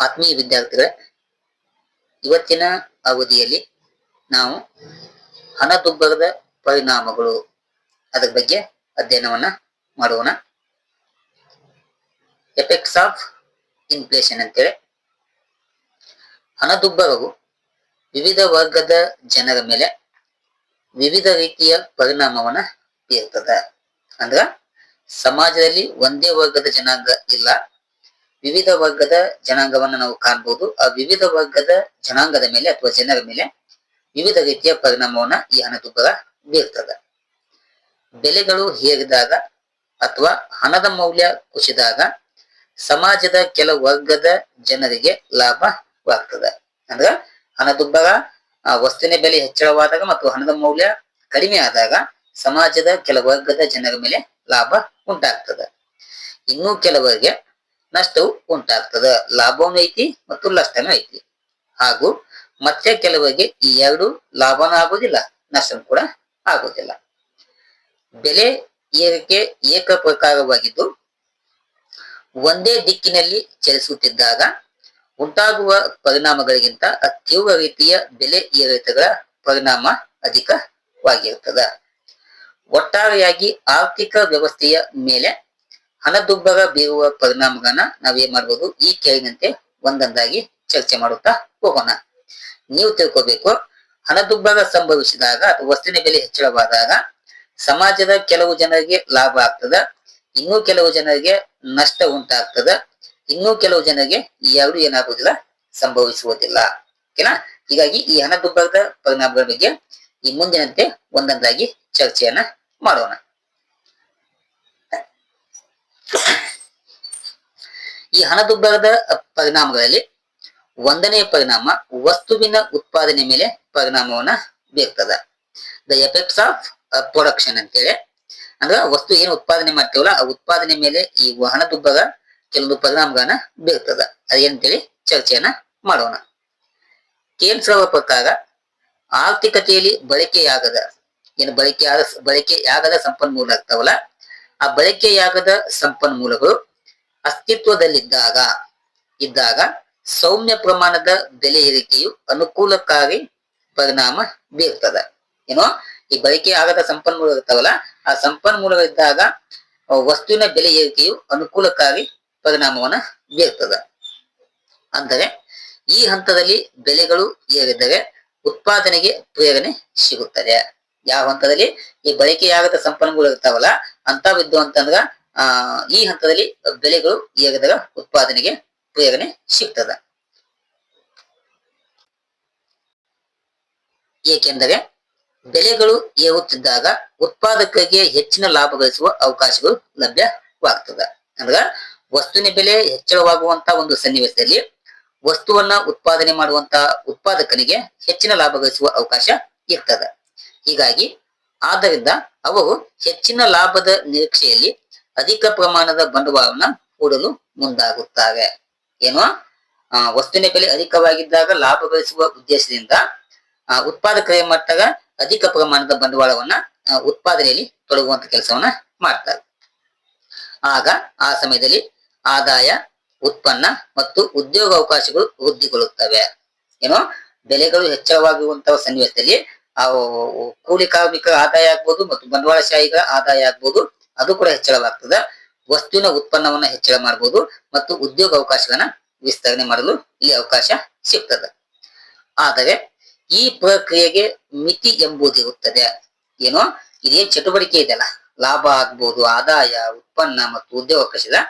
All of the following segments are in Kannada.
ಆತ್ಮೀಯ ವಿದ್ಯಾರ್ಥಿಗಳೇ, ಇವತ್ತಿನ ಅವಧಿಯಲ್ಲಿ ನಾವು ಹಣದುಬ್ಬರದ ಪರಿಣಾಮಗಳು ಅದರ ಬಗ್ಗೆ ಅಧ್ಯಯನವನ್ನ ಮಾಡೋಣ. ಎಫೆಕ್ಟ್ಸ್ ಆಫ್ ಇನ್ಫ್ಲೇಷನ್ ಅಂತೇಳಿ. ಹಣದುಬ್ಬರವು ವಿವಿಧ ವರ್ಗದ ಜನರ ಮೇಲೆ ವಿವಿಧ ರೀತಿಯ ಪರಿಣಾಮವನ್ನ ಬೀರ್ತದ. ಅಂದ್ರ ಸಮಾಜದಲ್ಲಿ ಒಂದೇ ವರ್ಗದ ಜನಾಂಗ ಇಲ್ಲ ವಿವಿಧ ವರ್ಗದ ಜನಾಂಗವನ್ನ ನಾವು ಕಾಣಬಹುದು ಆ ವಿವಿಧ ವರ್ಗದ ಜನಾಂಗದ ಮೇಲೆ ಅಥವಾ ಜನರ ಮೇಲೆ ವಿವಿಧ ರೀತಿಯ ಪರಿಣಾಮವನ್ನ ಈ ಹಣದುಬ್ಬರ ಬೀರ್ತದೆ. ಬೆಲೆಗಳು ಹೇರಿದಾಗ ಅಥವಾ ಹಣದ ಮೌಲ್ಯ ಕುಸಿದಾಗ ಸಮಾಜದ ಕೆಲ ವರ್ಗದ ಜನರಿಗೆ ಲಾಭವಾಗ್ತದೆ ಅಂದ್ರ ಹಣದುಬ್ಬರ ಆ, ವಸ್ತುವಿನ ಬೆಲೆ ಹೆಚ್ಚಳವಾದಾಗ ಮತ್ತು ಹಣದ ಮೌಲ್ಯ ಕಡಿಮೆ ಆದಾಗ ಸಮಾಜದ ಕೆಲ ವರ್ಗದ ಜನರ ಮೇಲೆ ಲಾಭ ಉಂಟಾಗ್ತದೆ. ಇನ್ನೂ ಕೆಲವರಿಗೆ ನಷ್ಟವು ಉಂಟಾಗ್ತದ. ಲಾಭವೂ ಐತಿ ಮತ್ತು ನಷ್ಟನೂ ಐತಿ. ಹಾಗೂ ಮತ್ತೆ ಕೆಲವರಿಗೆ ಈ ಎರಡು ಲಾಭನೂ ಆಗೋದಿಲ್ಲ ನಷ್ಟನೂ ಕೂಡ ಆಗುದಿಲ್ಲ ಬೆಲೆ ಏರಿಕೆ ಏಕ ಪ್ರಕಾರವಾಗಿದ್ದು ಒಂದೇ ದಿಕ್ಕಿನಲ್ಲಿ ಚಲಿಸುತ್ತಿದ್ದಾಗ ಉಂಟಾಗುವ ಪರಿಣಾಮಗಳಿಗಿಂತ ತೀವ್ರ ರೀತಿಯ ಬೆಲೆ ಏರಿತಗಳ ಪರಿಣಾಮ ಅಧಿಕವಾಗಿರುತ್ತದೆ. ಒಟ್ಟಾರೆಯಾಗಿ ಆರ್ಥಿಕ ವ್ಯವಸ್ಥೆಯ ಮೇಲೆ ಹಣದುಬ್ಬರ ಬೀರುವ ಪರಿಣಾಮಗಳನ್ನ ನಾವೇನ್ ಮಾಡ್ಬೋದು ಈ ಕೆಳಗಿನಂತೆ ಒಂದೊಂದಾಗಿ ಚರ್ಚೆ ಮಾಡುತ್ತಾ ಹೋಗೋಣ. ನೀವು ತಿಳ್ಕೋಬೇಕು, ಹಣದುಬ್ಬರ ಸಂಭವಿಸಿದಾಗ ಅಥವಾ ವಸ್ತುವಿನ ಬೆಲೆ ಹೆಚ್ಚಳವಾದಾಗ ಸಮಾಜದ ಕೆಲವು ಜನರಿಗೆ ಲಾಭ ಆಗ್ತದ, ಇನ್ನೂ ಕೆಲವು ಜನರಿಗೆ ನಷ್ಟ ಉಂಟಾಗ್ತದ, ಇನ್ನೂ ಕೆಲವು ಜನರಿಗೆ ಎರಡು ಏನಾಗುವುದಿಲ್ಲ, ಸಂಭವಿಸುವುದಿಲ್ಲ. ಓಕೆನಾ? ಹೀಗಾಗಿ ಈ ಹಣದುಬ್ಬರದ ಪರಿಣಾಮಗಳ ಬಗ್ಗೆ ಈ ಮುಂದಿನಂತೆ ಒಂದೊಂದಾಗಿ ಚರ್ಚೆಯನ್ನ ಮಾಡೋಣ. ಈ ಹಣದುಬ್ಬರದ ಪರಿಣಾಮಗಳಲ್ಲಿ ಒಂದನೇ ಪರಿಣಾಮ ವಸ್ತುವಿನ ಉತ್ಪಾದನೆ ಮೇಲೆ ಪರಿಣಾಮವನ್ನ ಬೀರ್ತದ. ದ ಎಫೆಕ್ಟ್ಸ್ ಆಫ್ ಪ್ರೊಡಕ್ಷನ್ ಅಂತೇಳಿ. ಅಂದ್ರೆ ವಸ್ತು ಏನು ಉತ್ಪಾದನೆ ಮಾಡ್ತೀವಲ್ಲ, ಆ ಉತ್ಪಾದನೆ ಮೇಲೆ ಈ ಹಣದುಬ್ಬರ ಕೆಲವೊಂದು ಪರಿಣಾಮಗಳನ್ನ ಬೀರ್ತದ. ಅದೇನಂತೇಳಿ ಚರ್ಚೆಯನ್ನ ಮಾಡೋಣ. ಕೇಂದ್ರ ಪ್ರಕಾರ ಆರ್ಥಿಕತೆಯಲ್ಲಿ ಬಳಕೆಯಾಗದ, ಏನು ಬಳಕೆಯಾದ, ಬಳಕೆಯಾಗದ ಸಂಪನ್ಮೂಲ ಆಗ್ತಾವಲ್ಲ ಆ ಬಳಕೆಯಾಗದ ಸಂಪನ್ಮೂಲಗಳು ಅಸ್ತಿತ್ವದಲ್ಲಿದ್ದಾಗ, ಇದ್ದಾಗ ಸೌಮ್ಯ ಪ್ರಮಾಣದ ಬೆಲೆ ಏರಿಕೆಯು ಅನುಕೂಲಕ್ಕಾಗಿ ಪರಿಣಾಮ ಬೀರ್ತದ ಏನೋ, ಈ ಬಳಕೆ ಆಗದ ಸಂಪನ್ಮೂಲ ಇರ್ತಾವಲ್ಲ ಆ ಸಂಪನ್ಮೂಲಗಳಿದ್ದಾಗ ವಸ್ತುವಿನ ಬೆಲೆ ಏರಿಕೆಯು ಅನುಕೂಲಕ್ಕಾಗಿ ಪರಿಣಾಮವನ್ನ ಬೀರ್ತದ ಅಂದರೆ, ಈ ಹಂತದಲ್ಲಿ ಬೆಲೆಗಳು ಏರಿದರೆ ಉತ್ಪಾದನೆಗೆ ಪ್ರೇರಣೆ ಸಿಗುತ್ತದೆ. ಯಾವ ಹಂತದಲ್ಲಿ ಈ ಬಳಕೆಯಾಗದ ಸಂಪನ್ಮೂಲ ಇರ್ತಾವಲ್ಲ ಅಂತವಿದ್ದು ಅಂತಂದ್ರ, ಆ, ಈ ಹಂತದಲ್ಲಿ ಬೆಳೆಗಳು ಈಗದಾಗ ಉತ್ಪಾದನೆಗೆ ಉಪಯೋಗನೆ ಸಿಗ್ತದ. ಏಕೆಂದರೆ ಬೆಲೆಗಳು ಏರುತ್ತಿದ್ದಾಗ ಉತ್ಪಾದಕರಿಗೆ ಹೆಚ್ಚಿನ ಲಾಭ ಗಳಿಸುವ ಅವಕಾಶಗಳು ಲಭ್ಯವಾಗ್ತದ. ಅಂದ್ರ ವಸ್ತುವಿನ ಬೆಲೆ ಹೆಚ್ಚಳವಾಗುವಂತ ಒಂದು ಸನ್ನಿವೇಶದಲ್ಲಿ ವಸ್ತುವನ್ನ ಉತ್ಪಾದನೆ ಮಾಡುವಂತ ಉತ್ಪಾದಕನಿಗೆ ಹೆಚ್ಚಿನ ಲಾಭ ಗಳಿಸುವ ಅವಕಾಶ ಇರ್ತದ. ಹೀಗಾಗಿ ಆದ್ದರಿಂದ ಅವು ಹೆಚ್ಚಿನ ಲಾಭದ ನಿರೀಕ್ಷೆಯಲ್ಲಿ ಅಧಿಕ ಪ್ರಮಾಣದ ಬಂಡವಾಳವನ್ನ ಹೂಡಲು ಮುಂದಾಗುತ್ತಾರೆ ಏನೋ? ವಸ್ತುವಿನ ಬೆಲೆ ಅಧಿಕವಾಗಿದ್ದಾಗ ಲಾಭ ಗಳಿಸುವ ಉದ್ದೇಶದಿಂದ ಉತ್ಪಾದಕರ ಮಟ್ಟದ ಅಧಿಕ ಪ್ರಮಾಣದ ಬಂಡವಾಳವನ್ನ ಉತ್ಪಾದನೆಯಲ್ಲಿ ತೊಡಗುವಂತ ಕೆಲಸವನ್ನ ಮಾಡ್ತಾರೆ. ಆಗ ಆ ಸಮಯದಲ್ಲಿ ಆದಾಯ, ಉತ್ಪನ್ನ ಮತ್ತು ಉದ್ಯೋಗ ಅವಕಾಶಗಳು ವೃದ್ಧಿಗೊಳ್ಳುತ್ತವೆ. ಏನೋ? ಬೆಲೆಗಳು ಹೆಚ್ಚಳವಾಗುವಂತಹ ಸನ್ನಿವೇಶದಲ್ಲಿ ಕೂಲಿ ಕಾರ್ಮಿಕ ಆದಾಯ ಆಗ್ಬೋದು ಮತ್ತು ಬಂಡವಾಳಶಾಹಿಗಳ ಆದಾಯ ಆಗ್ಬೋದು. ಅದು ಕೂಡ ಹೆಚ್ಚಳವಾಗ್ತದೆ. ವಸ್ತುವಿನ ಉತ್ಪನ್ನವನ್ನ ಹೆಚ್ಚಳ ಮಾಡಬಹುದು ಮತ್ತು ಉದ್ಯೋಗ ಅವಕಾಶಗಳನ್ನ ವಿಸ್ತರಣೆ ಮಾಡಲು ಇಲ್ಲಿ ಅವಕಾಶ ಸಿಗ್ತದೆ. ಆದರೆ ಈ ಪ್ರಕ್ರಿಯೆಗೆ ಮಿತಿ ಎಂಬುದಿರುತ್ತದೆ ಏನೋ? ಇದೇನ್ ಚಟುವಟಿಕೆ ಇದೆಯಲ್ಲ? ಲಾಭ ಆಗ್ಬೋದು, ಆದಾಯ, ಉತ್ಪನ್ನ ಮತ್ತು ಉದ್ಯೋಗ ಇದು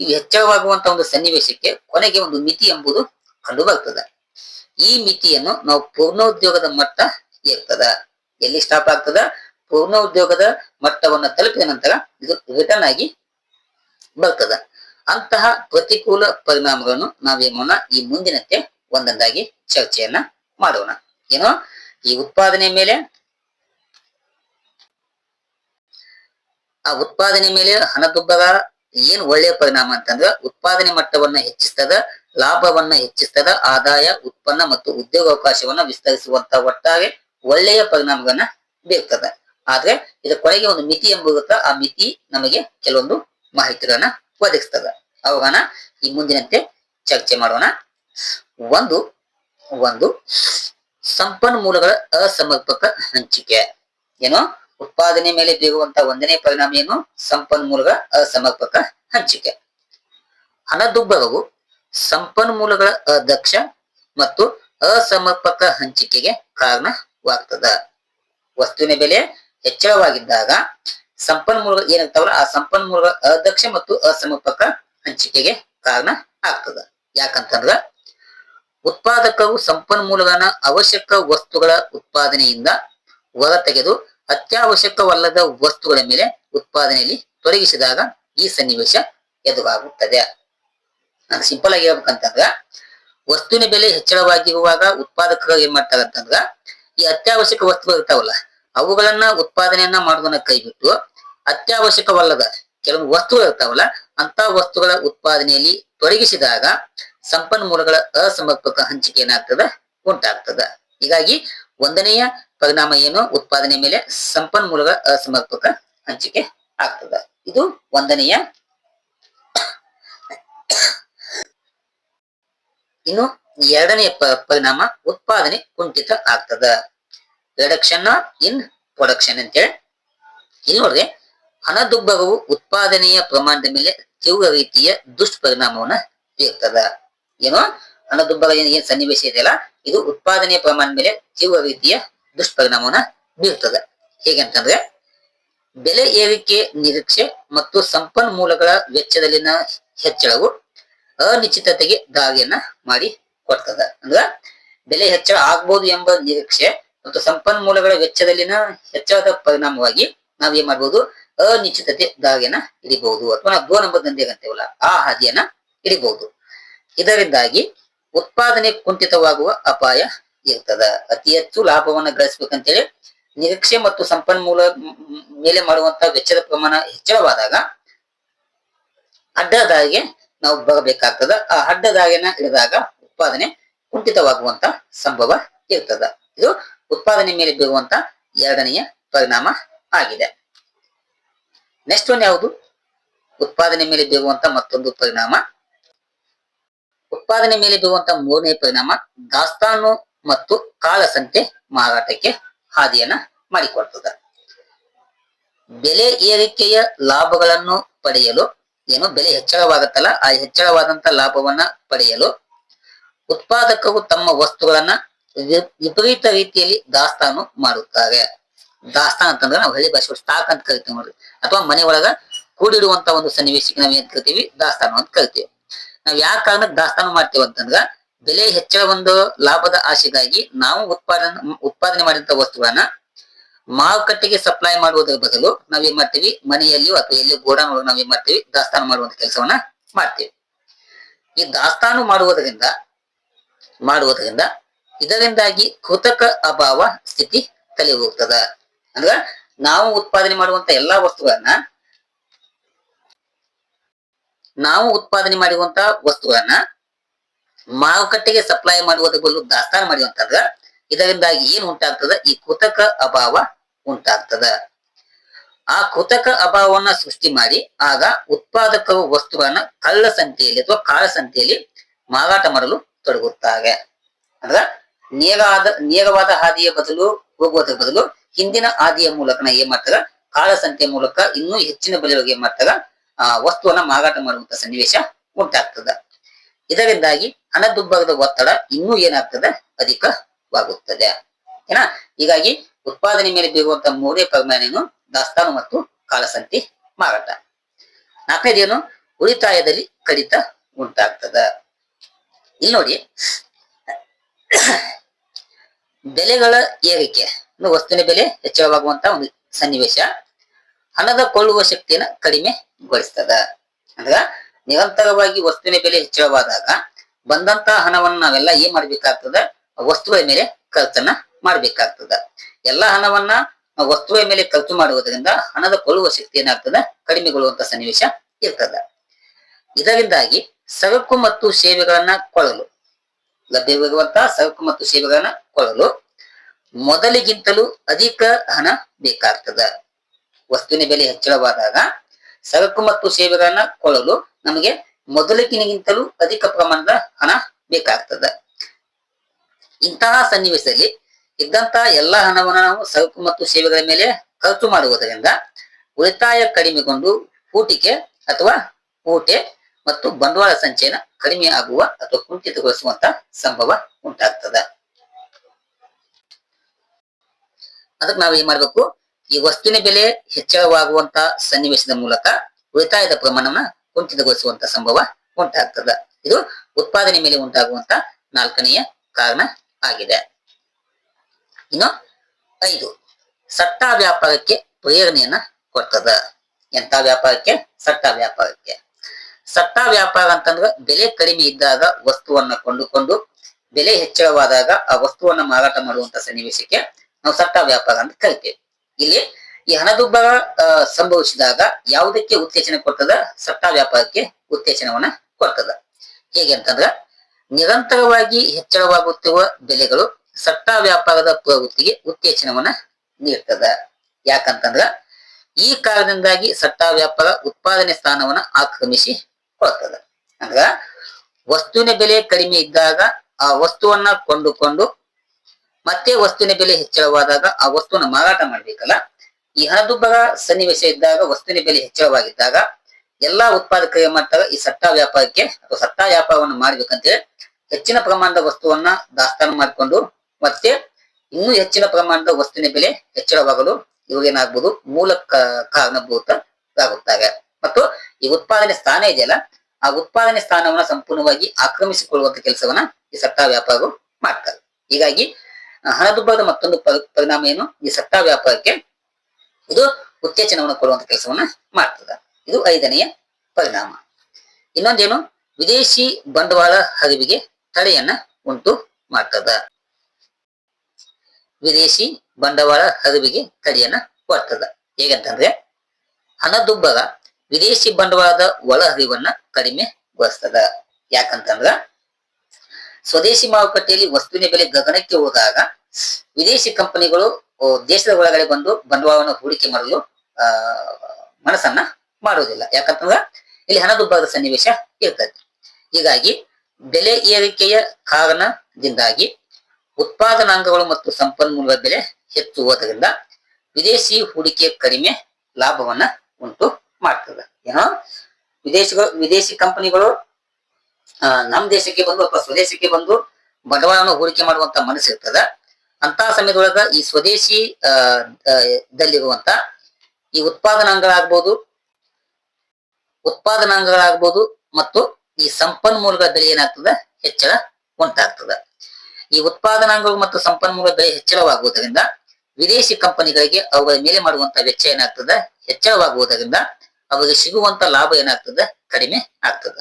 ಇವು ಹೆಚ್ಚಳವಾಗುವಂತ ಒಂದು ಸನ್ನಿವೇಶಕ್ಕೆ ಕೊನೆಗೆ ಒಂದು ಮಿತಿ ಎಂಬುದು ಕಂಡು ಬರ್ತದೆ ಈ ಮಿತಿಯನ್ನು ನಾವು ಪೂರ್ಣೋದ್ಯೋಗದ ಮಟ್ಟ ಇರ್ತದ. ಎಲ್ಲಿ ಸ್ಟಾಪ್ ಆಗ್ತದ? ಪೂರ್ಣ ಉದ್ಯೋಗದ ಮಟ್ಟವನ್ನ ತಲುಪಿದ ನಂತರ ಇದು ರಿಟರ್ನ್ ಆಗಿ ಬರ್ತದ. ಅಂತಹ ಪ್ರತಿಕೂಲ ಪರಿಣಾಮಗಳನ್ನು ನಾವೇನೋಣ? ಈ ಮುಂದಿನಂತೆ ಒಂದೊಂದಾಗಿ ಚರ್ಚೆಯನ್ನ ಮಾಡೋಣ. ಏನೋ? ಈ ಉತ್ಪಾದನೆ ಮೇಲೆ ಆ ಉತ್ಪಾದನೆ ಮೇಲೆ ಹಣದುಬ್ಬರ ಏನ್ ಒಳ್ಳೆಯ ಪರಿಣಾಮ ಅಂತಂದ್ರ ಉತ್ಪಾದನೆ ಮಟ್ಟವನ್ನ ಹೆಚ್ಚಿಸ್ತದ, ಲಾಭವನ್ನ ಹೆಚ್ಚಿಸ್ತದ, ಆದಾಯ, ಉತ್ಪನ್ನ ಮತ್ತು ಉದ್ಯೋಗ ಅವಕಾಶವನ್ನ ವಿಸ್ತರಿಸುವಂತ ಒಟ್ಟಾರೆ ಒಳ್ಳೆಯ ಪರಿಣಾಮಗಳನ್ನ ಬೀರ್ತದೆ. ಆದ್ರೆ ಇದರ ಕೊನೆಗೆ ಒಂದು ಮಿತಿ ಎಂಬುದ ಆ ಮಿತಿ ನಮಗೆ ಕೆಲವೊಂದು ಮಾಹಿತಿಗಳನ್ನ ಒದಗಿಸ್ತದ. ಅವುಗಳನ್ನ ಈ ಮುಂದಿನಂತೆ ಚರ್ಚೆ ಮಾಡೋಣ. ಒಂದು ಒಂದು ಸಂಪನ್ಮೂಲಗಳ ಅಸಮರ್ಪಕ ಹಂಚಿಕೆ. ಏನು? ಉತ್ಪಾದನೆ ಮೇಲೆ ಬೀರುವಂತ ಒಂದನೇ ಪರಿಣಾಮ ಏನು? ಸಂಪನ್ಮೂಲಗಳ ಅಸಮರ್ಪಕ ಹಂಚಿಕೆ. ಹಣದುಬ್ಬರವು ಸಂಪನ್ಮೂಲಗಳ ಅದಕ್ಷ ಮತ್ತು ಅಸಮರ್ಪಕ ಹಂಚಿಕೆಗೆ ಕಾರಣವಾಗ್ತದ ವಸ್ತುವಿನ ಬೆಲೆ ಹೆಚ್ಚಳವಾಗಿದ್ದಾಗ ಸಂಪನ್ಮೂಲಗಳು ಏನಾಗ್ತಾವಲ್ಲ ಆ ಸಂಪನ್ಮೂಲಗಳ ಅದಕ್ಷ ಮತ್ತು ಅಸಮರ್ಪಕ ಹಂಚಿಕೆಗೆ ಕಾರಣ ಆಗ್ತದ. ಯಾಕಂತಂದ್ರ ಉತ್ಪಾದಕವು ಸಂಪನ್ಮೂಲಗಳನ್ನ ಅವಶ್ಯಕ ವಸ್ತುಗಳ ಉತ್ಪಾದನೆಯಿಂದ ಹೊರತೆಗೆದು ಅತ್ಯವಶ್ಯಕವಲ್ಲದ ವಸ್ತುಗಳ ಮೇಲೆ ಉತ್ಪಾದನೆಯಲ್ಲಿ ತೊಡಗಿಸಿದಾಗ ಈ ಸನ್ನಿವೇಶ ಎದುರಾಗುತ್ತದೆ. ಸಿಂಪಲ್ ಆಗಿ ಹೇಳ್ಬೇಕಂತಂದ್ರ ವಸ್ತುವಿನ ಬೆಲೆ ಹೆಚ್ಚಳವಾಗಿರುವಾಗ ಉತ್ಪಾದಕರು ಏನ್ ಮಾಡ್ತಾರೆ ಅಂತಂದ್ರ ಈ ಅತ್ಯವಶ್ಯಕ ವಸ್ತುಗಳು ಇರ್ತಾವಲ್ಲ, ಅವುಗಳನ್ನ ಉತ್ಪಾದನೆಯನ್ನ ಮಾಡೋದನ್ನ ಕೈಬಿಟ್ಟು ಅತ್ಯವಶ್ಯಕವಲ್ಲದ ಕೆಲವು ವಸ್ತುಗಳು ಇರ್ತಾವಲ್ಲ ಅಂತ ವಸ್ತುಗಳ ಉತ್ಪಾದನೆಯಲ್ಲಿ ತೊಡಗಿಸಿದಾಗ ಸಂಪನ್ಮೂಲಗಳ ಅಸಮರ್ಪಕ ಹಂಚಿಕೆ ಏನಾಗ್ತದ? ಉಂಟಾಗ್ತದ. ಹೀಗಾಗಿ ಒಂದನೆಯ ಪರಿಣಾಮ ಏನು? ಉತ್ಪಾದನೆ ಮೇಲೆ ಸಂಪನ್ಮೂಲಗಳ ಅಸಮರ್ಪಕ ಹಂಚಿಕೆ ಆಗ್ತದ. ಇದು ಒಂದನೆಯ ಇನ್ನು ಎರಡನೇ ಪರಿಣಾಮ ಉತ್ಪಾದನೆ ಕುಂಠಿತ ಆಗ್ತದ. ರಿಡಕ್ಷನ್ ಇನ್ ಪ್ರೊಡಕ್ಷನ್ ಅಂತೇಳಿ. ಇಲ್ಲಿ ನೋಡ್ರಿ, ಹಣದುಬ್ಬರವು ಉತ್ಪಾದನೆಯ ಪ್ರಮಾಣದ ಮೇಲೆ ತೀವ್ರ ರೀತಿಯ ದುಷ್ಪರಿಣಾಮವನ್ನ ಬೀರ್ತದ. ಏನೋ? ಹಣದುಬ್ಬರ ಏನ್ ಏನ್ ಸನ್ನಿವೇಶ ಇದೆಯಲ್ಲ ಇದು ಉತ್ಪಾದನೆಯ ಪ್ರಮಾಣದ ಮೇಲೆ ತೀವ್ರ ರೀತಿಯ ದುಷ್ಪರಿಣಾಮವನ್ನ ಬೀರ್ತದ. ಹೇಗಂತಂದ್ರೆ, ಬೆಲೆ ಏರಿಕೆ ನಿರೀಕ್ಷೆ ಮತ್ತು ಸಂಪನ್ಮೂಲಗಳ ವೆಚ್ಚದಲ್ಲಿನ ಹೆಚ್ಚಳವು ಅನಿಶ್ಚಿತತೆಗೆ ದಾರಿಯನ್ನ ಮಾಡಿ ಕೊಡ್ತದ. ಅಂದ್ರ ಬೆಲೆ ಹೆಚ್ಚಳ ಆಗ್ಬಹುದು ಎಂಬ ನಿರೀಕ್ಷೆ ಮತ್ತು ಸಂಪನ್ಮೂಲಗಳ ವೆಚ್ಚದಲ್ಲಿನ ಹೆಚ್ಚಾದ ಪರಿಣಾಮವಾಗಿ ನಾವ್ ಏನ್ ಮಾಡ್ಬೋದು? ಅನಿಶ್ಚಿತತೆ ದಾರಿಯನ್ನ ಹಿಡಿಬಹುದು ಅಥವಾ ನಾವು ದೋ ನಂಬರ್ ಆ ಹಾದಿಯನ್ನ ಹಿಡಿಬಹುದು ಇದರಿಂದಾಗಿ ಉತ್ಪಾದನೆ ಕುಂಠಿತವಾಗುವ ಅಪಾಯ ಇರ್ತದ. ಅತಿ ಹೆಚ್ಚು ಲಾಭವನ್ನ ಗಳಿಸ್ಬೇಕಂತೇಳಿ ನಿರೀಕ್ಷೆ ಮತ್ತು ಸಂಪನ್ಮೂಲ ಮೇಲೆ ಮಾಡುವಂತ ವೆಚ್ಚದ ಪ್ರಮಾಣ ಹೆಚ್ಚಳವಾದಾಗ ಅಡ್ಡದಾರಿಗೆ ನಾವು ಬರಬೇಕಾಗ್ತದ. ಆ ಅಡ್ಡದಾರಿಯನ್ನ ಇಳಿದಾಗ ಉತ್ಪಾದನೆ ಕುಂಠಿತವಾಗುವಂತ ಸಂಭವ ಇರ್ತದ. ಇದು ಉತ್ಪಾದನೆ ಮೇಲೆ ಬೀರುವಂತ ಎರಡನೆಯ ಪರಿಣಾಮ ಆಗಿದೆ. ನೆಕ್ಸ್ಟ್ ಒನ್ ಯಾವುದು? ಉತ್ಪಾದನೆ ಮೇಲೆ ಬೀರುವಂತ ಮತ್ತೊಂದು ಪರಿಣಾಮ. ಉತ್ಪಾದನೆ ಮೇಲೆ ಬೀರುವಂತ ಮೂರನೇ ಪರಿಣಾಮ ದಾಸ್ತಾನು ಮತ್ತು ಕಾಳಸಂತೆ ಮಾರಾಟಕ್ಕೆ ಹಾದಿಯನ್ನ ಮಾಡಿಕೊಡ್ತದ. ಬೆಲೆ ಏರಿಕೆಯ ಲಾಭಗಳನ್ನು ಪಡೆಯಲು ಏನು ಬೆಲೆ ಹೆಚ್ಚಳವಾಗುತ್ತಲ್ಲ ಆ ಹೆಚ್ಚಳವಾದಂತ ಲಾಭವನ್ನ ಪಡೆಯಲು ಉತ್ಪಾದಕರು ತಮ್ಮ ವಸ್ತುಗಳನ್ನ ವಿಪರೀತ ರೀತಿಯಲ್ಲಿ ದಾಸ್ತಾನು ಮಾಡುತ್ತಾರೆ. ದಾಸ್ತಾನ್ ಅಂತಂದ್ರೆ ನಾವು ಹಳ್ಳಿ ಭಾಷೆ ಸ್ಟಾಕ್ ಅಂತ ಕರಿತೀವಿ ನೋಡ್ರಿ. ಅಥವಾ ಮನೆ ಒಳಗ ಕೂಡಿಡುವಂತ ಒಂದು ಸನ್ನಿವೇಶಕ್ಕೆ ನಾವ್ ಏನ್ ಕರಿತೀವಿ? ದಾಸ್ತಾನು ಅಂತ ಕರಿತೀವಿ. ನಾವ್ ಯಾವ ಕಾರಣಕ್ಕೆ ದಾಸ್ತಾನು ಮಾಡ್ತೀವಿ ಅಂತಂದ್ರ ಬೆಲೆ ಹೆಚ್ಚಳ ಒಂದು ಲಾಭದ ಆಶೆಗಾಗಿ ನಾವು ಉತ್ಪಾದನೆ ಉತ್ಪಾದನೆ ಮಾಡಿದಂತ ವಸ್ತುಗಳನ್ನ ಮಾರುಕಟ್ಟೆಗೆ ಸಪ್ಲೈ ಮಾಡುವುದರ ಬದಲು ನಾವೇನ್ ಮಾಡ್ತೀವಿ? ಮನೆಯಲ್ಲಿಯೋ ಅಥವಾ ಎಲ್ಲಿ ಗೋಡಾನ್ ಒಳಗೆ ನಾವೇನ್ ಮಾಡ್ತೀವಿ? ದಾಸ್ತಾನು ಮಾಡುವಂತ ಕೆಲಸವನ್ನ ಮಾಡ್ತೀವಿ. ಈ ದಾಸ್ತಾನು ಮಾಡುವುದರಿಂದ ಮಾಡುವುದರಿಂದ ಇದರಿಂದಾಗಿ ಕೃತಕ ಅಭಾವ ಸ್ಥಿತಿ ತಲೆ ಹೋಗ್ತದ. ಅಂದ್ರ ನಾವು ಉತ್ಪಾದನೆ ಮಾಡುವಂತ ಎಲ್ಲಾ ವಸ್ತುಗಳನ್ನ, ನಾವು ಉತ್ಪಾದನೆ ಮಾಡುವಂತ ವಸ್ತುಗಳನ್ನ ಮಾರುಕಟ್ಟೆಗೆ ಸಪ್ಲೈ ಮಾಡುವುದರ ಬದಲು ದಾಸ್ತಾನು ಮಾಡುವಂತಂದ್ರ ಇದರಿಂದಾಗಿ ಏನ್ ಉಂಟಾಗ್ತದ? ಈ ಕೃತಕ ಅಭಾವ ಉಂಟಾಗ್ತದ. ಆ ಕೃತಕ ಅಭಾವವನ್ನ ಸೃಷ್ಟಿ ಮಾಡಿ, ಆಗ ಉತ್ಪಾದಕ ವಸ್ತುಗಳನ್ನ ಕಳ್ಳ ಸಂತೆಯಲ್ಲಿ ಅಥವಾ ಕಾಳ ಸಂತೆಯಲ್ಲಿ ಮಾರಾಟ ಮಾಡಲು ತೊಡಗುತ್ತಾರೆ. ಅಂದ್ರ ನೇರಾದ ನೇರವಾದ ಹಾದಿಯ ಬದಲು, ಹೋಗುವುದರ ಬದಲು ಹಿಂದಿನ ಹಾದಿಯ ಮೂಲಕ ನಾ ಏನ್ ಮಾಡ್ತಾರ ಕಾಳ ಸಂತೆ ಮೂಲಕ ಇನ್ನೂ ಹೆಚ್ಚಿನ ಬೆಲೆಯೊಳಗೆ ಏನ್ ಮಾಡ್ತಾರ ಆ ವಸ್ತುವನ್ನ ಮಾರಾಟ ಮಾಡುವಂತ ಸನ್ನಿವೇಶ ಉಂಟಾಗ್ತದ. ಇದರಿಂದಾಗಿ ಹಣದುಬ್ಬರದ ಒತ್ತಡ ಇನ್ನೂ ಏನಾಗ್ತದೆ? ಅಧಿಕವಾಗುತ್ತದೆ. ಏನ? ಹೀಗಾಗಿ ಉತ್ಪಾದನೆ ಮೇಲೆ ಬೀರುವಂತಹ ಮೂರೇ ಪರಿಮಾಣ ಏನು ದಾಸ್ತಾನು ಮತ್ತು ಕಾಲಸಂತಿ ಮಾರಾಟ. ನಾಲ್ಕನೇದೇನು ಉಳಿತಾಯದಲ್ಲಿ ಕಡಿತ ಉಂಟಾಗ್ತದ. ಇಲ್ಲಿ ನೋಡಿ. ಬೆಲೆಗಳ ಏರಿಕೆ. ವಸ್ತುವಿನ ಬೆಲೆ ಹೆಚ್ಚಳವಾಗುವಂತ ಒಂದು ಸನ್ನಿವೇಶ. ಹಣದ ಕೊಳ್ಳುವ ಶಕ್ತಿಯನ್ನ ಕಡಿಮೆಗೊಳಿಸ್ತದ ಅಂದ್ರ ನಿರಂತರವಾಗಿ ವಸ್ತುವಿನ ಬೆಲೆ ಹೆಚ್ಚಳವಾದಾಗ ಬಂದಂತ ಹಣವನ್ನ ನಾವೆಲ್ಲ ಏನ್ ಮಾಡ್ಬೇಕಾಗ್ತದ? ವಸ್ತುಗಳ ಮೇಲೆ ಖರ್ಚನ್ನ ಮಾಡ್ಬೇಕಾಗ್ತದ. ಎಲ್ಲಾ ಹಣವನ್ನ ವಸ್ತುವಿನ ಮೇಲೆ ಖರ್ಚು ಮಾಡುವುದರಿಂದ ಹಣದ ಕೊಳ್ಳುವ ಶಕ್ತಿ ಏನಾಗ್ತದೆ? ಕಡಿಮೆಗೊಳ್ಳುವಂತ ಸನ್ನಿವೇಶ ಇರ್ತದ. ಇದರಿಂದಾಗಿ ಸರಕು ಮತ್ತು ಸೇವೆಗಳನ್ನ ಕೊಳ್ಳಲು ಲಭ್ಯವಿರುವಂತಹ ಸರಕು ಮತ್ತು ಸೇವೆಗಳನ್ನ ಕೊಳ್ಳಲು ಮೊದಲಿಗಿಂತಲೂ ಅಧಿಕ ಹಣ ಬೇಕಾಗ್ತದ. ವಸ್ತುವಿನ ಬೆಲೆ ಹೆಚ್ಚಳವಾದಾಗ ಸರಕು ಮತ್ತು ಸೇವೆಗಳನ್ನ ಕೊಳ್ಳಲು ನಮಗೆ ಮೊದಲಿಗಿನಗಿಂತಲೂ ಅಧಿಕ ಪ್ರಮಾಣದ ಹಣ ಬೇಕಾಗ್ತದ. ಇಂತಹ ಸನ್ನಿವೇಶದಲ್ಲಿ ಇದ್ದಂತಹ ಎಲ್ಲಾ ಹಣವನ್ನು ನಾವು ಸರಕು ಮತ್ತು ಸೇವೆಗಳ ಮೇಲೆ ಖರ್ಚು ಮಾಡುವುದರಿಂದ ಉಳಿತಾಯ ಕಡಿಮೆಗೊಂಡು ಹೂಟಿಕೆ ಅಥವಾ ಹೂಟೆ ಮತ್ತು ಬಂಡವಾಳ ಸಂಚಯನ ಕಡಿಮೆ ಆಗುವ ಅಥವಾ ಕುಂಠಿತಗೊಳಿಸುವಂತ ಸಂಭವ ಉಂಟಾಗ್ತದ. ಅದಕ್ಕೆ ನಾವು ಏನ್ ಮಾಡ್ಬೇಕು? ಈ ವಸ್ತುವಿನ ಬೆಲೆ ಹೆಚ್ಚಳವಾಗುವಂತ ಸನ್ನಿವೇಶದ ಮೂಲಕ ಉಳಿತಾಯದ ಪ್ರಮಾಣವನ್ನ ಕುಂಠಿತಗೊಳಿಸುವಂತ ಸಂಭವ ಉಂಟಾಗ್ತದ. ಇದು ಉತ್ಪಾದನೆ ಮೇಲೆ ಉಂಟಾಗುವಂತ ನಾಲ್ಕನೆಯ ಕಾರಣ ಆಗಿದೆ. ಇನ್ನು ಐದು. ಸಟ್ಟ ವ್ಯಾಪಾರಕ್ಕೆ ಪ್ರೇರಣೆಯನ್ನ ಕೊಡ್ತದ. ಎಂತ ವ್ಯಾಪಾರಕ್ಕೆ? ಸಟ್ಟ ವ್ಯಾಪಾರಕ್ಕೆ. ಸಟ್ಟ ವ್ಯಾಪಾರ ಅಂತಂದ್ರೆ ಬೆಲೆ ಕಡಿಮೆ ಇದ್ದಾಗ ವಸ್ತುವನ್ನ ಕೊಂಡುಕೊಂಡು ಬೆಲೆ ಹೆಚ್ಚಳವಾದಾಗ ಆ ವಸ್ತುವನ್ನ ಮಾರಾಟ ಮಾಡುವಂತ ಸನ್ನಿವೇಶಕ್ಕೆ ನಾವು ಸಟ್ಟಾ ವ್ಯಾಪಾರ ಅಂತ ಕರಿತೇವೆ. ಇಲ್ಲಿ ಈ ಹಣದುಬ್ಬರ ಸಂಭವಿಸಿದಾಗ ಯಾವುದಕ್ಕೆ ಉತ್ತೇಜನ ಕೊಡ್ತದ? ಸಟ್ಟಾ ವ್ಯಾಪಾರಕ್ಕೆ ಉತ್ತೇಜನವನ್ನ ಕೊಡ್ತದ. ಹೇಗೆ ಅಂತಂದ್ರ ನಿರಂತರವಾಗಿ ಹೆಚ್ಚಳವಾಗುತ್ತಿರುವ ಬೆಲೆಗಳು ಸಟ್ಟ ವ್ಯಾಪಾರದ ಪ್ರವೃತ್ತಿಗೆ ಉತ್ತೇಜನವನ್ನ ನೀಡ್ತದ. ಯಾಕಂತಂದ್ರ ಈ ಕಾರಣದಿಂದಾಗಿ ಸಟ್ಟಾ ವ್ಯಾಪಾರ ಉತ್ಪಾದನೆ ಸ್ಥಾನವನ್ನ ಆಕ್ರಮಿಸಿ ಕೊಡ್ತದ ಅಂದ್ರ ವಸ್ತುವಿನ ಬೆಲೆ ಕಡಿಮೆ ಇದ್ದಾಗ ಆ ವಸ್ತುವನ್ನ ಕೊಂಡುಕೊಂಡು ಮತ್ತೆ ವಸ್ತುವಿನ ಬೆಲೆ ಹೆಚ್ಚಳವಾದಾಗ ಆ ವಸ್ತುವನ್ನ ಮಾರಾಟ ಮಾಡ್ಬೇಕಲ್ಲ. ಈ ಹಣದುಬ್ಬರ ಸನ್ನಿವೇಶ ಇದ್ದಾಗ, ವಸ್ತುವಿನ ಬೆಲೆ ಹೆಚ್ಚಳವಾಗಿದ್ದಾಗ ಎಲ್ಲಾ ಉತ್ಪಾದಕರು ಏನ್ ಮಾಡ್ತಾರೆ, ಈ ಸಟ್ಟಾ ವ್ಯಾಪಾರಕ್ಕೆ ಅಥವಾ ಸಟ್ಟಾ ವ್ಯಾಪಾರವನ್ನು ಮಾಡ್ಬೇಕಂತೇಳಿ ಹೆಚ್ಚಿನ ಪ್ರಮಾಣದ ವಸ್ತುವನ್ನ ದಾಸ್ತಾನು ಮಾಡಿಕೊಂಡು ಮತ್ತೆ ಇನ್ನೂ ಹೆಚ್ಚಿನ ಪ್ರಮಾಣದ ವಸ್ತುವಿನ ಬೆಲೆ ಹೆಚ್ಚಳವಾಗಲು ಇವಾಗೇನಾಗ್ಬೋದು ಮೂಲ ಕ- ಕಾರಣಭೂತರಾಗುತ್ತಾರೆ ಮತ್ತು ಈ ಉತ್ಪಾದನೆ ಸ್ಥಾನ ಇದೆಯಲ್ಲ, ಆ ಉತ್ಪಾದನೆ ಸ್ಥಾನವನ್ನ ಸಂಪೂರ್ಣವಾಗಿ ಆಕ್ರಮಿಸಿಕೊಳ್ಳುವಂತ ಕೆಲಸವನ್ನ ಈ ಸತ್ತಾ ವ್ಯಾಪಾರವು ಮಾಡ್ತಾರೆ ಹೀಗಾಗಿ ಹಣದುಬ್ಬರದ ಮತ್ತೊಂದು ಪರಿಣಾಮ ಏನು? ಈ ಸತ್ತಾ ವ್ಯಾಪಾರಕ್ಕೆ ಇದು ಉತ್ತೇಜನವನ್ನು ಕೊಡುವಂತ ಕೆಲಸವನ್ನ ಮಾಡ್ತದ. ಇದು ಐದನೆಯ ಪರಿಣಾಮ. ಇನ್ನೊಂದೇನು? ವಿದೇಶಿ ಬಂಡವಾಳ ಹರಿವಿಗೆ ತಡೆಯನ್ನ ಉಂಟು ಮಾಡ್ತದ. ವಿದೇಶಿ ಬಂಡವಾಳ ಹರಿವಿಗೆ ತಡೆಯನ್ನ ಕೊಡ್ತದ. ಹೇಗಂತಂದ್ರೆ, ಹಣದುಬ್ಬರ ವಿದೇಶಿ ಬಂಡವಾಳದ ಒಳ ಹರಿವನ್ನ ಕಡಿಮೆಗೊಳಿಸ್ತದ ಯಾಕಂತಂದ್ರ, ಸ್ವದೇಶಿ ಮಾರುಕಟ್ಟೆಯಲ್ಲಿ ವಸ್ತುವಿನ ಬೆಲೆ ಗಗನಕ್ಕೆ ಹೋದಾಗ ವಿದೇಶಿ ಕಂಪನಿಗಳು ದೇಶದ ಒಳಗಡೆ ಬಂದು ಬಂಡವಾಳವನ್ನು ಹೂಡಿಕೆ ಮಾಡಲು, ಆ, ಮನಸ್ಸನ್ನ ಮಾಡುವುದಿಲ್ಲ. ಯಾಕಂತಂದ್ರ, ಇಲ್ಲಿ ಹಣದುಬ್ಬರದ ಸನ್ನಿವೇಶ ಇರ್ತದೆ. ಹೀಗಾಗಿ ಬೆಲೆ ಏರಿಕೆಯ ಕಾರಣದಿಂದಾಗಿ ಉತ್ಪಾದನಾಂಗಗಳು ಮತ್ತು ಸಂಪನ್ಮೂಲಗಳ ಬೆಲೆ ಹೆಚ್ಚುವುದರಿಂದ ವಿದೇಶಿ ಹೂಡಿಕೆ ಕಡಿಮೆ ಲಾಭವನ್ನ ಉಂಟು ಮಾಡ್ತದೆ. ಏನೋ ವಿದೇಶಿಗಳು ವಿದೇಶಿ ಕಂಪನಿಗಳು ನಮ್ಮ ದೇಶಕ್ಕೆ ಬಂದು ಅಥವಾ ಸ್ವದೇಶಕ್ಕೆ ಬಂದು ಬಂಡವಾಳವನ್ನು ಹೂಡಿಕೆ ಮಾಡುವಂತ ಮನಸ್ಸು ಇರ್ತದ. ಅಂತ ಸಮಯದೊಳಗ ಈ ಸ್ವದೇಶಿ ದಲ್ಲಿರುವಂತ ಈ ಉತ್ಪಾದನಾಂಗಗಳಾಗ್ಬೋದು ಉತ್ಪಾದನಾಂಗಗಳಾಗ್ಬೋದು ಮತ್ತು ಈ ಸಂಪನ್ಮೂಲಗಳ ಬೆಲೆ ಏನಾಗ್ತದ? ಹೆಚ್ಚಳ ಉಂಟಾಗ್ತದ. ಈ ಉತ್ಪಾದನಾಂಗಗಳು ಮತ್ತು ಸಂಪನ್ಮೂಲ ಬೆಲೆ ಹೆಚ್ಚಳವಾಗುವುದರಿಂದ ವಿದೇಶಿ ಕಂಪನಿಗಳಿಗೆ ಅವುಗಳ ಮೇಲೆ ಮಾಡುವಂತ ವೆಚ್ಚ ಏನಾಗ್ತದ? ಹೆಚ್ಚಳವಾಗುವುದರಿಂದ ಅವರಿಗೆ ಸಿಗುವಂತ ಲಾಭ ಏನಾಗ್ತದ? ಕಡಿಮೆ ಆಗ್ತದ.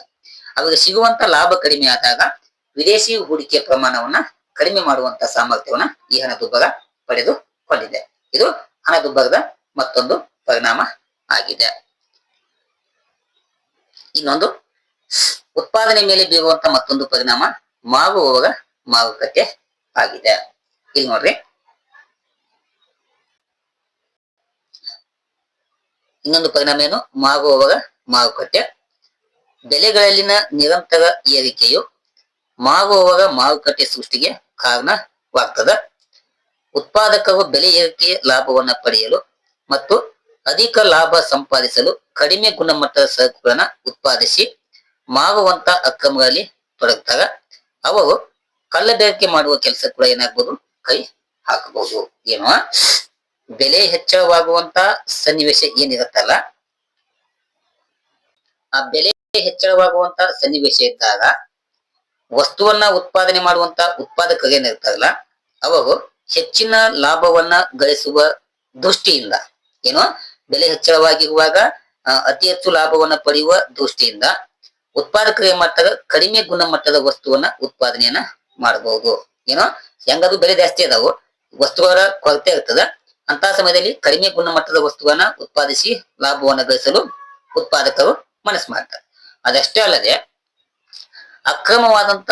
ಅವರಿಗೆ ಸಿಗುವಂತ ಲಾಭ ಕಡಿಮೆ ಆದಾಗ ವಿದೇಶಿ ಹೂಡಿಕೆ ಪ್ರಮಾಣವನ್ನ ಕಡಿಮೆ ಮಾಡುವಂತ ಸಾಮರ್ಥ್ಯವನ್ನ ಈ ಹಣದುಬ್ಬರ ಪಡೆದುಕೊಂಡಿದೆ. ಇದು ಹಣದುಬ್ಬರದ ಮತ್ತೊಂದು ಪರಿಣಾಮ ಆಗಿದೆ. ಇನ್ನೊಂದು, ಉತ್ಪಾದನೆ ಮೇಲೆ ಬೀರುವಂತ ಮತ್ತೊಂದು ಪರಿಣಾಮ ಮಾರುವವರ ಮಾರುಕಟ್ಟೆ ಆಗಿದೆ. ಇಲ್ಲಿ ನೋಡ್ರಿ. ಇನ್ನೊಂದು ಪರಿಣಾಮ ಏನು? ಮಾಗುವವರ ಮಾರುಕಟ್ಟೆ. ಬೆಲೆಗಳಲ್ಲಿನ ನಿರಂತರ ಏರಿಕೆಯು ಮಾಗುವವರ ಮಾರುಕಟ್ಟೆ ಸೃಷ್ಟಿಗೆ ಕಾರಣವಾಗ್ತದೆ. ಉತ್ಪಾದಕರು ಬೆಲೆ ಏರಿಕೆ ಲಾಭವನ್ನ ಪಡೆಯಲು ಮತ್ತು ಅಧಿಕ ಲಾಭ ಸಂಪಾದಿಸಲು ಕಡಿಮೆ ಗುಣಮಟ್ಟದ ಸರಕುಗಳನ್ನ ಉತ್ಪಾದಿಸಿ ಮಾರುವಂತ ಅಕ್ರಮಗಳಲ್ಲಿ ತೊಡಗ್ತಾರೆ. ಅವರು ಕಳ್ಳಬೇರಿಕೆ ಮಾಡುವ ಕೆಲಸ ಕೂಡ ಏನಾಗ್ಬೋದು? ಕೈ ಹಾಕಬಹುದು. ಏನು? ಬೆಲೆ ಹೆಚ್ಚಳವಾಗುವಂತ ಸನ್ನಿವೇಶ ಏನಿರುತ್ತಲ್ಲ, ಆ ಬೆಲೆ ಹೆಚ್ಚಳವಾಗುವಂತ ಸನ್ನಿವೇಶ ಇದ್ದಾಗ ವಸ್ತುವನ್ನ ಉತ್ಪಾದನೆ ಮಾಡುವಂತ ಉತ್ಪಾದಕರು ಏನಿರ್ತಾರಲ್ಲ ಅವರು ಹೆಚ್ಚಿನ ಲಾಭವನ್ನ ಗಳಿಸುವ ದೃಷ್ಟಿಯಿಂದ, ಏನು? ಬೆಲೆ ಹೆಚ್ಚಳವಾಗಿರುವಾಗ ಅತಿ ಹೆಚ್ಚು ಲಾಭವನ್ನ ಪಡೆಯುವ ದೃಷ್ಟಿಯಿಂದ ಉತ್ಪಾದಕರು ಏನ್ ಮಾಡ್ತಾರೆ? ಕಡಿಮೆ ಗುಣಮಟ್ಟದ ವಸ್ತುವನ್ನ ಉತ್ಪಾದನೆಯನ್ನ ಮಾಡಬಹುದು ಏನೋ ಹೆಂಗದು ಬೆಲೆ ಜಾಸ್ತಿ ಅದಾವು, ವಸ್ತುಗಳ ಕೊರತೆ ಇರ್ತದ ಅಂತ ಸಮಯದಲ್ಲಿ ಕಡಿಮೆ ಗುಣಮಟ್ಟದ ವಸ್ತುವನ್ನ ಉತ್ಪಾದಿಸಿ ಲಾಭವನ್ನು ಗಳಿಸಲು ಉತ್ಪಾದಕರು ಮನಸ್ಸು ಮಾಡ್ತಾರೆ. ಅದಷ್ಟೇ ಅಲ್ಲದೆ ಅಕ್ರಮವಾದಂತ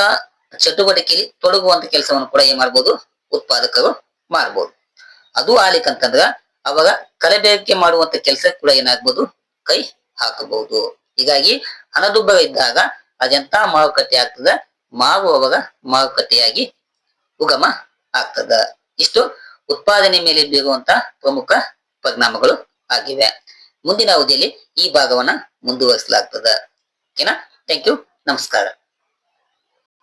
ಚಟುವಟಿಕೆಯಲ್ಲಿ ತೊಡಗುವಂತ ಕೆಲಸವನ್ನು ಕೂಡ ಏನ್ ಮಾಡ್ಬೋದು, ಉತ್ಪಾದಕರು ಮಾಡ್ಬೋದು. ಅದು ಆಲಿಕಂತಂದ್ರ ಅವಾಗ ಕಲಬೇರಿಕೆ ಮಾಡುವಂತ ಕೆಲಸ ಕೂಡ ಏನಾಗ್ಬೋದು, ಕೈ ಹಾಕಬಹುದು. ಹೀಗಾಗಿ ಹಣದುಬ್ಬರ ಇದ್ದಾಗ ಅದೆಂತ ಮಾರುಕಟ್ಟೆ ಆಗ್ತದ ಮಾರುವವರ ಮಾರುಕಟ್ಟೆಯಾಗಿ ಉಗಮ ಆಗ್ತದ. ಇಷ್ಟು ಉತ್ಪಾದನೆ ಮೇಲೆ ಬೀರುವಂತ ಪ್ರಮುಖ ಪರಿಣಾಮಗಳು ಆಗಿವೆ. ಮುಂದಿನ ಅವಧಿಯಲ್ಲಿ ಈ ಭಾಗವನ್ನ ಮುಂದುವರಿಸಲಾಗ್ತದ. ಓಕೆನಾ? ಥ್ಯಾಂಕ್ ಯು ನಮಸ್ಕಾರ.